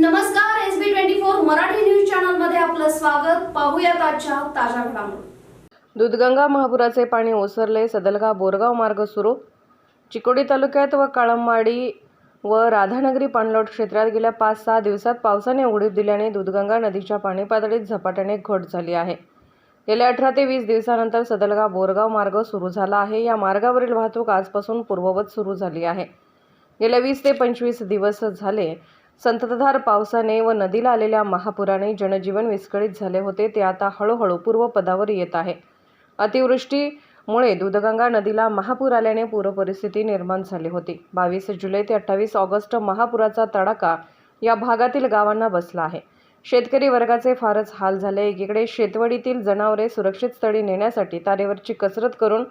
नमस्कार S B twenty four Marathi news चॅनलमध्ये आपलं स्वागत. पाहूया आजच्या ताज्या घडामोडी. दुधगंगा महापुराचे पाणी ओसरले सदलगा बोरगाव मार्ग सुरू. चिकोडी तालुक्यात व काळंबाडी व राधानगरी पाणलोट क्षेत्रात गेल्या पाच सहा दिवसात पावसाने उघडीप दिल्याने दुधगंगा नदीच्या पाणी पातळीत झपाट्याने घट झाली आहे. गेल्या अठरा ते वीस दिवसानंतर सदलगा बोरगाव मार्ग सुरू झाला आहे. या मार्गावरील वाहतूक आजपासून पूर्ववत सुरू झाली आहे. गेल्या वीस ते पंचवीस दिवस झाले संततधार पावसाने व नदीला आलेल्या महापुराने जनजीवन विस्कळीत झाले होते ते आता हळूहळू पूर्वपदावर येत आहे. अतिवृष्टीमुळे दूधगंगा नदीला महापूर आल्याने पूरपरिस्थिती निर्माण झाली होती. बावीस जुलै ते अठ्ठावीस ऑगस्ट महापुराचा तडाखा या भागातील गावांना बसला आहे. शेतकरी वर्गाचे फारच हाल झाले. एकीकडे शेतवडीतील जनावरे सुरक्षित स्थळी नेण्यासाठी तारेवरची कसरत करून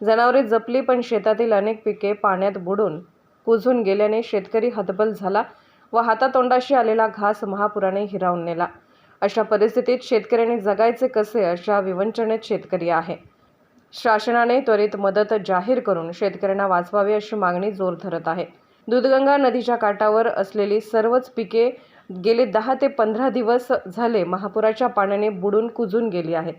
जनावरे जपली पण शेतातील अनेक पिके पाण्यात बुडून कुजून गेल्याने शेतकरी हतबल झाला. व हातातोंडाशी आलेला घास महापुराने हिरावून नेला. अशा परिस्थितीत शेतकऱ्यांनी जगायचे कसे अशा विवंचनेत शेतकरी आहे. शासनाने त्वरित मदत जाहीर करून शेतकऱ्यांना वाचवावी अशी मागणी जोर धरत आहे. दूधगंगा नदीच्या काठावर असलेली सर्वच पिके गेले दहा ते पंधरा दिवस झाले महापुराच्या पाण्याने बुडून कुजून गेली आहेत.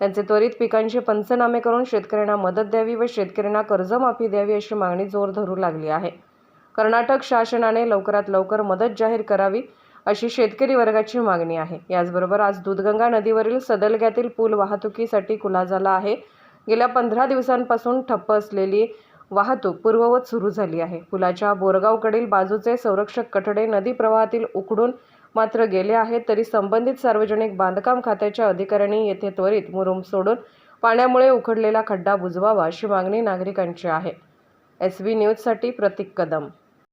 त्यांचे त्वरित पिकांचे पंचनामे करून शेतकऱ्यांना मदत द्यावी व शेतकऱ्यांना कर्जमाफी द्यावी अशी मागणी जोर धरू लागली आहे. कर्नाटक शासनाने लवकरात लवकर मदत जाहीर करावी अशी शेतकरी वर्गाची मागणी आहे. याचबरोबर आज दूधगंगा नदीवरील सदलग्यातील पूल वाहतुकीसाठी खुला झाला आहे. गेल्या पंधरा दिवसांपासून ठप्प असलेली वाहतूक पूर्ववत सुरू झाली आहे. पुलाच्या बोरगावकडील बाजूचे संरक्षक कठडे नदी प्रवाहातील उकडून मात्र गेले आहेत तरी संबंधित सार्वजनिक बांधकाम खात्याच्या अधिकाऱ्यांनी येथे त्वरित मुरुम सोडून पाण्यामुळे उखडलेला खड्डा बुजवावा अशी मागणी नागरिकांची आहे. एस बी न्यूजसाठी प्रतीक कदम.